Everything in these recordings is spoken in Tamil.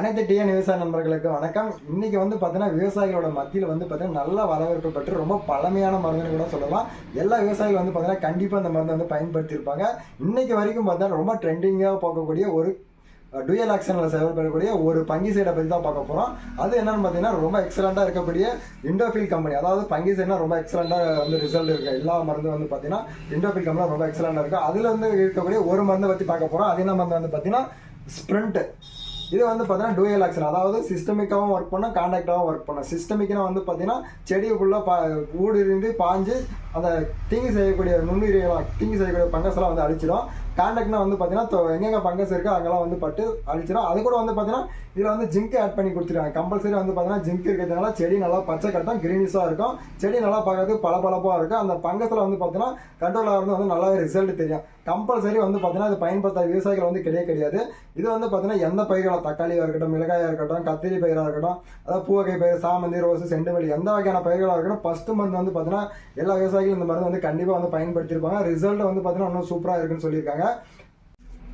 அனைத்து டிஎன் விவசாய நண்பர்களுக்கு வணக்கம். இன்னைக்கு வந்து பார்த்தீங்கன்னா விவசாயிகளோட மத்தியில் வந்து பார்த்தீங்கன்னா நல்ல வரவேற்பு பெற்று ரொம்ப பழமையான மருந்துன்னு கூட சொல்லலாம். எல்லா விவசாயிகள் வந்து பார்த்தீங்கன்னா கண்டிப்பாக அந்த மருந்தை வந்து பயன்படுத்தியிருப்பாங்க. இன்னைக்கு வரைக்கும் பார்த்தீங்கன்னா ரொம்ப ட்ரெண்டிங்காக பார்க்கக்கூடிய ஒரு டூயல் ஆக்ஷனில் செயல்படக்கூடிய ஒரு பங்கி சைடை பற்றி தான் பார்க்க போகிறோம் அது என்னன்னு பார்த்தீங்கன்னா ரொம்ப எக்ஸலண்ட்டாக இருக்கக்கூடிய இண்டோஃபில் கம்பெனி அதாவது பங்கி சைட்னா ரொம்ப எக்ஸலண்ட்டாக வந்து ரிசல்ட் இருக்குது எல்லா மருந்தும் வந்து பார்த்தீங்கன்னா இண்டோஃபில் கம்பெனி ரொம்ப எக்ஸலண்ட்டாக இருக்குது அதில் வந்து இருக்கக்கூடிய ஒரு மருந்தை பற்றி பார்க்க போகிறோம் அது என்ன மருந்து வந்து பார்த்தீங்கன்னா ஸ்ப்ரிண்ட்டு இது வந்து பார்த்தீங்கன்னா டூயல் ஆக்ஷன் அதாவது சிஸ்டமிக்காகவும் ஒர்க் பண்ணும் கான்டாக்டாகவும் ஒர்க் பண்ணும். சிஸ்டமிக்னா வந்து பார்த்தீங்கன்னா செடிக்குள்ளே பா ஊடு இருந்து பாஞ்சு அந்த தீங்கு செய்யக்கூடிய நுண்ணுயிரிகளாக தீங்கு செய்யக்கூடிய பங்கஸ்லாம் வந்து அழிச்சிடும் கான்டாக்ட்னா வந்து பார்த்தீங்கன்னா எங்கெங்கே எங்கெங்க பங்கஸ் இருக்கோ அங்கெல்லாம் வந்து பட்டு அழிச்சிடும் அது கூட வந்து பார்த்தீங்கன்னா இதில் வந்து ஜிங்க் ஆட் பண்ணி கொடுத்துருக்காங்க. கம்பல்சரி வந்து பார்த்தீங்கன்னா ஜிங்க் இருக்கிறதுனால செடி நல்லா பச்சை கட்டம் கிரீனிஷாக இருக்கும். செடி நல்லா பார்க்கறதுக்கு பளபளப்பாக இருக்கும். அந்த பங்கஸில் வந்து பார்த்தீங்கன்னா கண்ட்ரோல் ஆகிறது வந்து நல்லா ரிசல்ட் தெரியும். கம்பல்சரி வந்து பார்த்தீங்கன்னா அது பயன்படுத்த விவசாயிகள் வந்து கிடையாது கிடையாது. இது வந்து பார்த்தீங்கன்னா எந்த இருக்கட்டும் தக்காளியாக இருக்கட்டும் மிளகாயாக இருக்கட்டும் கத்திரி பயிராக இருக்கட்டும் அதாவது பூவகை பயிர் சாமந்தி ரோஸ் செண்டுமல்லி எந்த வகையான பயிர்களாக இருக்கட்டும் ஃபஸ்ட்டு மருந்து வந்து பார்த்தீங்கன்னா எல்லா விவசாயிகளும் இந்த மருந்து வந்து கண்டிப்பாக வந்து பயன்படுத்தியிருப்பாங்க. ரிசல்ட் வந்து பார்த்தீங்கன்னா இன்னும் சூப்பராக இருக்குன்னு சொல்லியிருக்காங்க.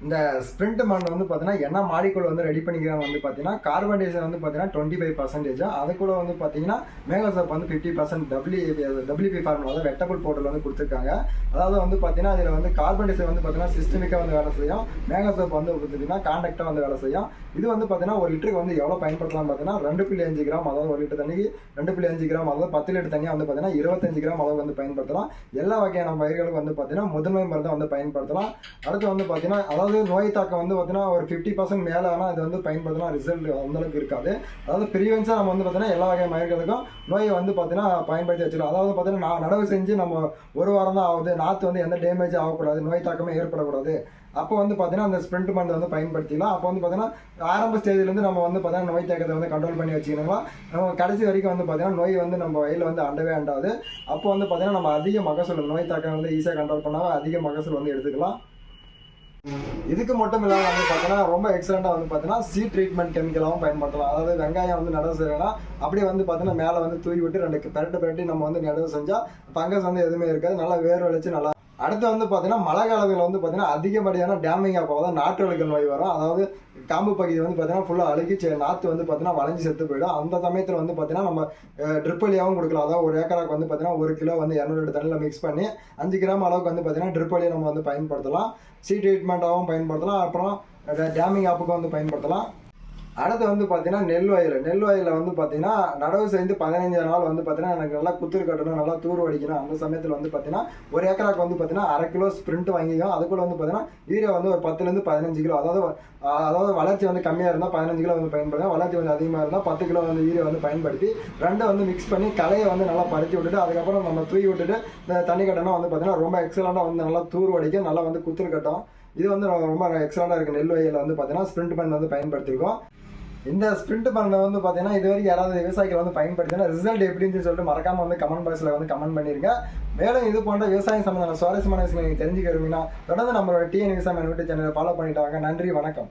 இந்த ஸ்ப்ரிண்ட் மண் வந்து பார்த்தீங்கன்னா என்ன மாடிக்குள்ள வந்து ரெடி பண்ணிக்கிறாங்க வந்து பார்த்தீங்கன்னா கார்பன் டை வந்து பார்த்தீங்கன்னா டுவெண்ட்டி ஃபைவ் பர்சன்டேஜ் அது கூட வந்து பார்த்தீங்கன்னா மேகோசப் வந்து fifty percent W WB formula வந்து வெட்டபிள் போர்ட்டல் வந்து கொடுத்துருக்காங்க அதாவது வந்து பார்த்தீங்கன்னா அதில் வந்து கார்பன் டை வந்து பார்த்தீங்கன்னா சிஸ்டமிக்காக வந்து வேலை செய்யும் மேகோசப் வந்து பார்த்தீங்கன்னா கான்டாக்டாக வந்து வேலை செய்யும் இது வந்து பார்த்தீங்கன்னா ஒரு லிட்டருக்கு வந்து எவ்வளோ பயன்படுத்தலாம் பார்த்தீங்கன்னா ரெண்டு புள்ளி அஞ்சு கிராம் அதாவது ஒரு லிட்டர் தண்ணிக்கு ரெண்டு புள்ளி அஞ்சு கிராம் அதாவது பத்து லிட்டர் தண்ணியாக வந்து பார்த்தீங்கன்னா இருபத்தஞ்சு கிராம் அளவு வந்து பயன்படுத்தலாம் எல்லா வகையான பயிர்களுக்கும் வந்து பார்த்தீங்கன்னா முதன்மை மருந்தை வந்து பயன்படுத்தலாம் அடுத்து வந்து பார்த்தீங்கன்னா அதாவது அதாவது நோய் தாக்கம் வந்து பார்த்தீங்கன்னா ஒரு ஃபிஃப்டி பர்சன்ட் மேலே ஆனால் அது வந்து பயன்படுத்தினா ரிசல்ட் அந்தளவுக்கு இருக்காது. அதாவது ப்ரிவென்ஸாக நம்ம வந்து பார்த்தீங்கன்னா எல்லா வகை மயிர்களுக்கும் நோயை வந்து பார்த்தீங்கன்னா பயன்படுத்தி வச்சிடலாம் அதாவது பார்த்தீங்கன்னா நான் நடவு செஞ்சு நம்ம ஒரு வாரம் தான் ஆகுது. நாற்று வந்து எந்த டேமேஜ் ஆகக்கூடாது. நோய் தாக்கமே ஏற்படக்கூடாது. அப்போ வந்து பார்த்தீங்கன்னா அந்த ஸ்ப்ரிண்ட் மருந்து வந்து பயன்படுத்திக்கலாம். அப்போ வந்து பார்த்தீங்கன்னா ஆரம்ப ஸ்டேஜ்லேருந்து நம்ம வந்து பார்த்தீங்கன்னா நோய் தாக்கத்தை வந்து கண்ட்ரோல் பண்ணி வச்சுக்கணுங்களா நம்ம கடைசி வரைக்கும் வந்து பார்த்தீங்கன்னா நோய் வந்து நம்ம வயலில் வந்து அண்டவே அண்டாது. அப்போ வந்து பார்த்தீங்கன்னா நம்ம அதிக மகசூல் நோய் தாக்கம் வந்து ஈஸியாக கண்ட்ரோல் பண்ணாமல் அதிக மகசூல் வந்து எடுத்துக்கலாம். இதுக்கு மட்டும் இல்லாமல் வந்து பார்த்தீங்கன்னா ரொம்ப எக்ஸலண்ட்டாக வந்து பார்த்தீங்கன்னா சீ ட்ரீட்மெண்ட் கெமிக்கலாகவும் பயன்படுத்தலாம். அதாவது வெங்காயம் வந்து நடவு செய்யறோம்னா அப்படியே வந்து பார்த்தீங்கன்னா மேலே வந்து தூவி விட்டு ரெண்டு பெரட்டு பெரட்டி நம்ம வந்து நடவு செஞ்சால் ஃபங்கஸ் வந்து எதுவுமே இருக்காது. நல்லா வேர் வலிச்சு நல்லா அடுத்து வந்து பார்த்தீங்கன்னா மழை காலத்தில் வந்து பார்த்தீங்கன்னா அதிகப்படியான டேமிங் ஆகும் தான் நாட்டு அழுகல் நோய் வரும். அதாவது காம்பு பகுதி வந்து பார்த்தீங்கன்னா ஃபுல்லாக அழுகி நாற்று வந்து பார்த்தீங்கன்னா வளைஞ்சு செத்து போயிடும். அந்த சமயத்தில் வந்து பார்த்தீங்கன்னா நம்ம ட்ரிப் வழியாகவும் கொடுக்கலாம். அதாவது ஒரு ஏக்கராக்கு வந்து பார்த்தீங்கன்னா ஒரு கிலோ வந்து இரநூறு லிட்டர் தண்ணியில் மிக்ஸ் பண்ணி அஞ்சு கிராம் அளவுக்கு வந்து பார்த்தீங்கன்னா ட்ரிப் வழியை நம்ம வந்து பயன்படுத்தலாம். சீ ட்ரீட்மெண்ட்டாகவும் பயன்படுத்தலாம். அப்புறம் டேமிங் ஆப்புக்கும் வந்து பயன்படுத்தலாம். அடுத்து வந்து பார்த்தீங்கன்னா நெல் வயல். நெல் வயலில் வந்து பார்த்தீங்கன்னா நடவு செய்து பதினஞ்சு நாள் வந்து பார்த்தீங்கன்னா எனக்கு நல்லா குத்துரு கட்டணும் நல்லா தூர் அடிக்கணும் அந்த சமயத்தில் வந்து பார்த்தீங்கன்னா ஒரு ஏக்கராக்கு வந்து பார்த்தீங்கன்னா அரை கிலோ ஸ்ப்ரிண்ட் வாங்கிக்கும் அதுக்குள்ள வந்து பார்த்தீங்கன்னா யூரியா வந்து ஒரு பத்துலேருந்து பதினஞ்சு கிலோ. அதாவது அதாவது வளர்ச்சி வந்து கம்மியாக இருந்தால் பதினஞ்சு கிலோ வந்து பயன்படுத்தும் வளர்ச்சி கொஞ்சம் அதிகமாக இருந்தால் பத்து கிலோ வந்து யூரியா வந்து பயன்படுத்தி ரெண்டை வந்து மிக்ஸ் பண்ணி களையை வந்து நல்லா பறித்து விட்டுட்டு அதுக்கப்புறம் நம்ம தூவி விட்டுட்டு இந்த தண்ணி கட்டணும் வந்து பார்த்தீங்கன்னா ரொம்ப எக்ஸலண்ட்டாக வந்து நல்லா தூர் அடிக்கும் நல்லா வந்து குத்துரு கட்டும். இது வந்து ரொம்ப எக்ஸலண்ட்டாக இருக்குது நெல் வயலில் வந்து பார்த்தீங்கன்னா ஸ்ப்ரிண்ட் பண்ணி வந்து பயன்படுத்தியிருக்கோம் இந்த ஸ்ப்ரிண்ட் பண்ண வந்து பார்த்தீங்கன்னா இது வரைக்கும் யாராவது விவசாயிகள் வந்து பயன்படுத்தினா ரிசல்ட் எப்படின்னு சொல்லிட்டு மறக்காம வந்து கமெண்ட் பாக்ஸில் வந்து கமெண்ட் பண்ணிருங்க. மேலும் இது போன்ற விவசாயம் சம்பந்தமான சுவாரஸ்யமான விஷயங்களை நீங்கள் தெரிஞ்சுக்க விரும்பினா தொடர்ந்து நம்மளோட டிஎன் விவசாயம் யூடியூப் சேனலை ஃபாலோ பண்ணிட்டு வாங்க. நன்றி வணக்கம்.